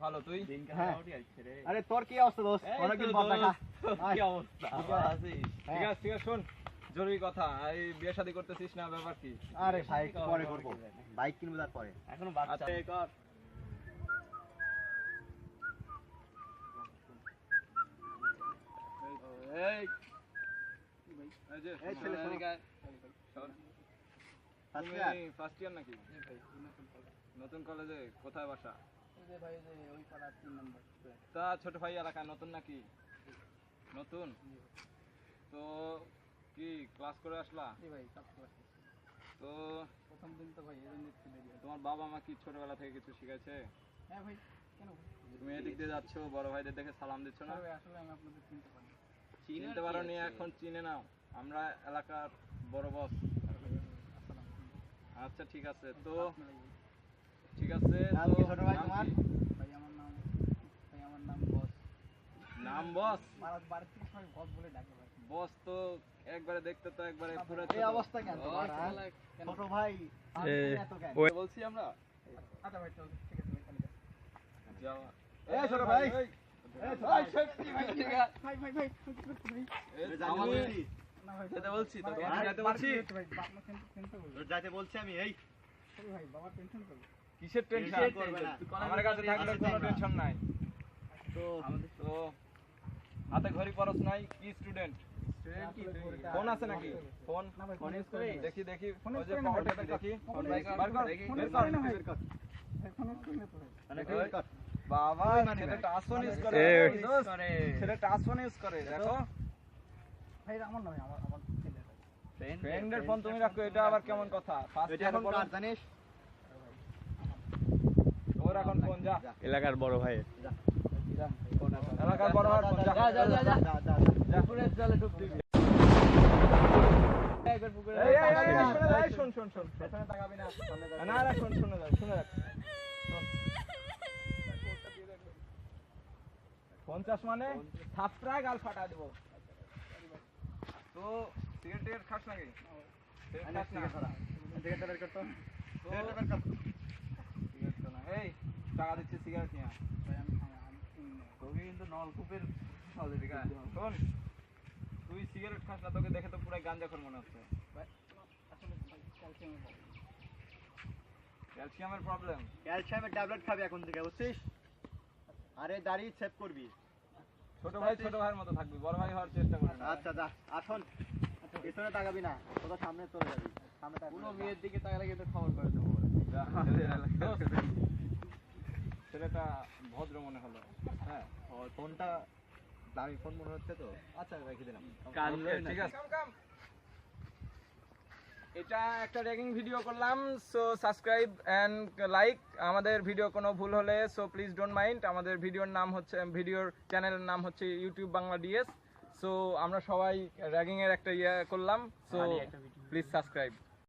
ভালো তুই? হ্যাঁ। আরে তোর কি অবস্থা দোস্ত? অনেকদিন পর দেখা। কি অবস্থা? ভালো আছিস ঠিক আছে ঠিক আছে শোন জরুরি কথা এই বিয়ে শাদী করতেছিস না ব্যাপার কি? আরে ভাই পরে করব। বাইক কিনবো তারপরে। এখনও বাচ্চা। আচ্ছা। কর। এই এই ছেলে, শোনো। ফার্স্ট ইয়ার নাকি? নতুন কলেজে কোথায় বাসা? তা ছোট ভাই এলাকায় নতুন নাকি? নতুন? তো কি ক্লাস করে আসলা? তো প্রথম দিন তো ভাই হয়। তোমার বাবা মা কি ছোটবেলা থেকে কিছু শিখেছে হ্যাঁ ভাই কেন তুমি এদিক দিয়ে যাচ্ছ বড় ভাইদের দেখে সালাম দিচ্ছ না? ভাই আসলে আমি আপনাদের চিনতে পারি না। চিনতে পারো নি এখন চিনে নাও। আমরা এলাকার বড় বস আচ্ছা ঠিক আছে। তো ঠিক আছে নাম তো কি ছোট ভাই নাম তোমার? কি? ভাই আমার নাম ভাই আমার নাম বস নাম বস। থেকে সবাই বস বলে ডাকে বস তো একবারে দেখতে তো একবারে পুরো এই অবস্থা কেন? তোমার? ছোট ভাই এত কেন? বলছি আমরা। আচ্ছা ভাই চল ঠিক আছে যাও। ছোট ভাই। কিসের টেনশন আমার কাছে থাকলে কোনো টেনশন নাই। তো হাতে ঘড়ি পরশ নাই কি স্টুডেন্ট ফোন আছে নাকি? Phone phone phone use use করি? দেখি দেখি। ওই যে পকেটে দেখি ফোন বার কর। বের কর। বের কর। মানে বের কর। বাবা। টাচ ফোন ইউজ করে। এ, ওই দোস্ত, ছেলে টাচ ফোন ইউজ করে দেখো। ভাই আমার না আমার আমার ফ্রেন্ডের ফোন তুমি রাখো এটা আবার কেমন কথা? ফার্স্ট এখন কার জানিস? ওর এখন ফোন যা। এলাকার বড় ভাই। এলাকার বড় ভাই যা যা, যা, যা, যা, যা, যা, যা। যা। পুকুরের জলে ডুব দিবি। একবার পুকুরে এই, এই, এই, এই, শুনে যা, এই, শোন শোন শোন। না। না না শোন শুনে যা শুনে রাখ পঞ্চাশ মানে সাতটা গাল ফাটা দিব। তো খাস নাকি? টাকা দিচ্ছি সিগারেট নিয়ে আয়। ভাই আমি আমি- আমি চিনি না। তোকে কিন্তু নলকূপের শোন তুই সিগারেট খাস না তোকে দেখে তো পুরো গাঞ্জাখোর মনে হচ্ছে। ক্যালসিয়ামের প্রবলেম ক্যালসিয়ামের ট্যাবলেট খাবি এখন থেকে বুঝছিস? আরে দাড়ি সেভ করবি। ছোট ভাই ছোট ভাইয়ের মতো থাকবি বড় ভাই হওয়ার চেষ্টা করবি। আচ্ছা যা আসুন। পিছনে তাকাবি না তোরা সামনে চলে যাবি। সামনে তাকাবি কোনো মেয়ের দিকে তাকালে কিন্তু খবর করে দেবো। ছেলেটা ভদ্র মনে হলো। হ্যাঁ ফোনটা দামি ফোন মনে হচ্ছে তো? আচ্ছা রেখে দিলাম। ঠিক আছে। এটা একটা র্যাগিং ভিডিও করলাম সো সাবস্ক্রাইব অ্যান্ড লাইক আমাদের ভিডিও কোনো ভুল হলে সো প্লিজ ডোন্ট মাইন্ড আমাদের ভিডিওর নাম হচ্ছে ভিডিওর চ্যানেলের নাম হচ্ছে ইউটিউব বাংলা ডিএস সো আমরা সবাই র্যাগিং এর একটা ইয়ে করলাম সো প্লিজ সাবস্ক্রাইব